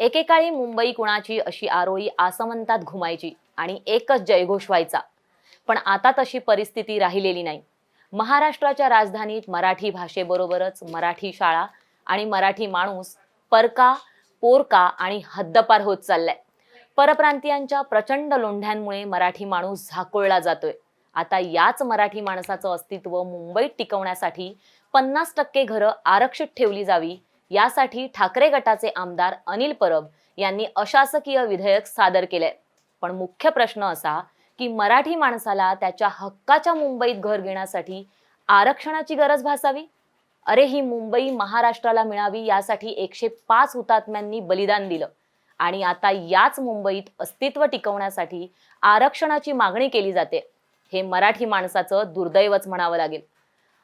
एकेकाळी मुंबई कुणाची अशी आरोळी आसमंतात घुमायची आणि एकच जयघोष व्हायचा पण आता तशी परिस्थिती राहिलेली नाही. महाराष्ट्राच्या राजधानीत मराठी भाषेबरोबरच मराठी शाळा आणि मराठी माणूस परका पोरका आणि हद्दपार होत चाललाय. परप्रांतीयांच्या प्रचंड लोंढ्यांमुळे मराठी माणूस झाकोळला जातोय. आता याच मराठी माणसाचं अस्तित्व मुंबईत टिकवण्यासाठी पन्नास टक्के घरं आरक्षित ठेवली जावी यासाठी ठाकरे गटाचे आमदार अनिल परब यांनी अशासकीय विधेयक सादर केले पण मुख्य प्रश्न असा की मराठी माणसाला त्याच्या हक्काच्या मुंबईत घर घेण्यासाठी आरक्षणाची गरज भासावी? अरे ही मुंबई महाराष्ट्राला मिळावी यासाठी एकशे पाच हुतात्म्यांनी बलिदान दिलं. आणि आता याच मुंबईत अस्तित्व टिकवण्यासाठी आरक्षणाची मागणी केली जाते. हे मराठी माणसाचं दुर्दैवच म्हणावं लागेल.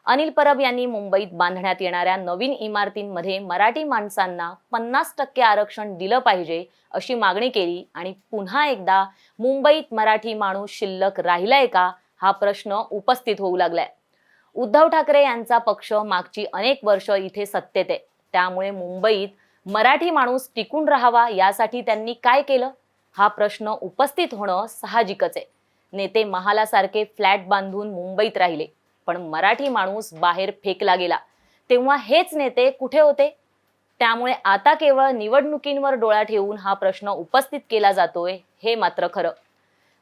अनिल परब यांनी मुंबईत बांधण्यात येणाऱ्या नवीन इमारतींमध्ये मराठी माणसांना पन्नास टक्के आरक्षण दिलं पाहिजे अशी मागणी केली आणि पुन्हा एकदा मुंबईत मराठी माणूस शिल्लक राहिलाय का हा प्रश्न उपस्थित होऊ लागलाय. उद्धव ठाकरे यांचा पक्ष मागची अनेक वर्ष इथे सत्तेत आहे. त्यामुळे मुंबईत मराठी माणूस टिकून राहावा यासाठी त्यांनी काय केलं? हा प्रश्न उपस्थित होणं साहजिकच आहे. नेते महालासारखे फ्लॅट बांधून मुंबईत राहिले. पण मराठी माणूस बाहेर फेकला गेला. तेव्हा हेच नेते कुठे होते? त्यामुळे आता केवळ निवडणुकींवर डोळा ठेवून हा प्रश्न उपस्थित केला जातोय हे मात्र खरं.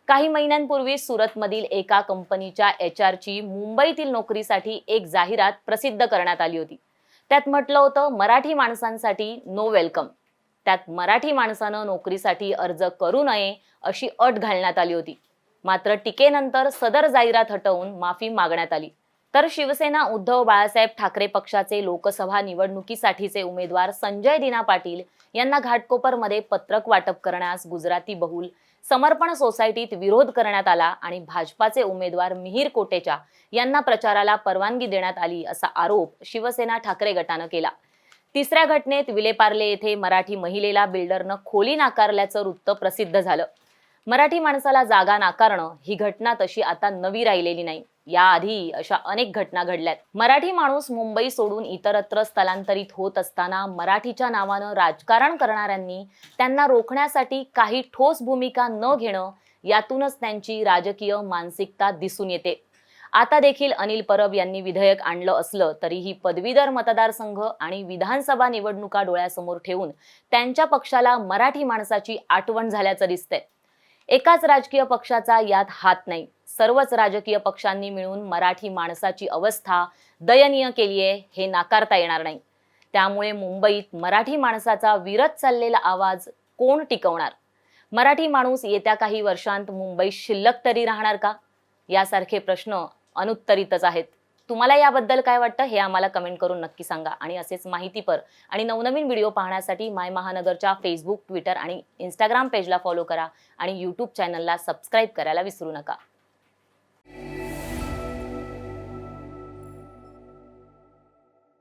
काही महिन्यांपूर्वी सुरतमधील एका कंपनीच्या एच आरची मुंबईतील नोकरीसाठी एक जाहिरात प्रसिद्ध करण्यात आली होती. त्यात म्हटलं होतं मराठी माणसांसाठी नो वेलकम त्यात मराठी माणसानं नोकरीसाठी अर्ज करू नये अशी अट घालण्यात आली होती. मात्र टीकेनंतर सदर जाहिरात हटवून माफी मागण्यात आली. तर शिवसेना उद्धव बाळासाहेब ठाकरे पक्षाचे लोकसभा निवडणुकीसाठीचे उमेदवार संजय दिना पाटील यांना घाटकोपरमध्ये पत्रक वाटप करण्यास गुजराती बहुल समर्पण सोसायटीत विरोध करण्यात आला आणि भाजपाचे उमेदवार मिहीर कोटेचा यांना प्रचाराला परवानगी देण्यात आली असा आरोप शिवसेना ठाकरे गटानं केला. तिसऱ्या घटनेत विलेपार्ले येथे मराठी महिलेला बिल्डरनं खोली नाकारल्याचं वृत्त प्रसिद्ध झालं. मराठी माणसाला जागा नाकारणं ही घटना तशी आता नवी राहिलेली नाही. याआधी अशा अनेक घटना घडल्यात. मराठी माणूस मुंबई सोडून इतरत्र स्थलांतरित होत असताना मराठीच्या नावानं राजकारण करणाऱ्यांनी त्यांना रोखण्यासाठी काही ठोस भूमिका न घेणं यातूनच त्यांची राजकीय मानसिकता दिसून येते. आता देखील अनिल परब यांनी विधेयक आणलं असलं तरीही पदवीधर मतदारसंघ आणि विधानसभा निवडणुका डोळ्यासमोर ठेवून त्यांच्या पक्षाला मराठी माणसाची आठवण झाल्याचं दिसतंय. एकाच राजकीय पक्षाचा यात हात नाही. सर्वच राजकीय पक्षांनी मिळून मराठी माणसाची अवस्था दयनीय केली आहे हे नाकारता येणार नाही. त्यामुळे मुंबईत मराठी माणसाचा विरत चाललेला आवाज कोण टिकवणार? मराठी माणूस येत्या काही वर्षांत मुंबईत शिल्लक तरी राहणार का? यासारखे प्रश्न अनुत्तरितच आहेत. तुम्हाला याबद्दल काय वाटतं हे आम्हाला कमेंट करून नक्की सांगा आणि असेच माहितीपर आणि नवनवीन व्हिडिओ पाहण्यासाठी माय महानगरच्या फेसबुक ट्विटर आणि इंस्टाग्राम पेजला फॉलो करा आणि यूट्यूब चॅनलला सबस्क्राईब करायला विसरू नका.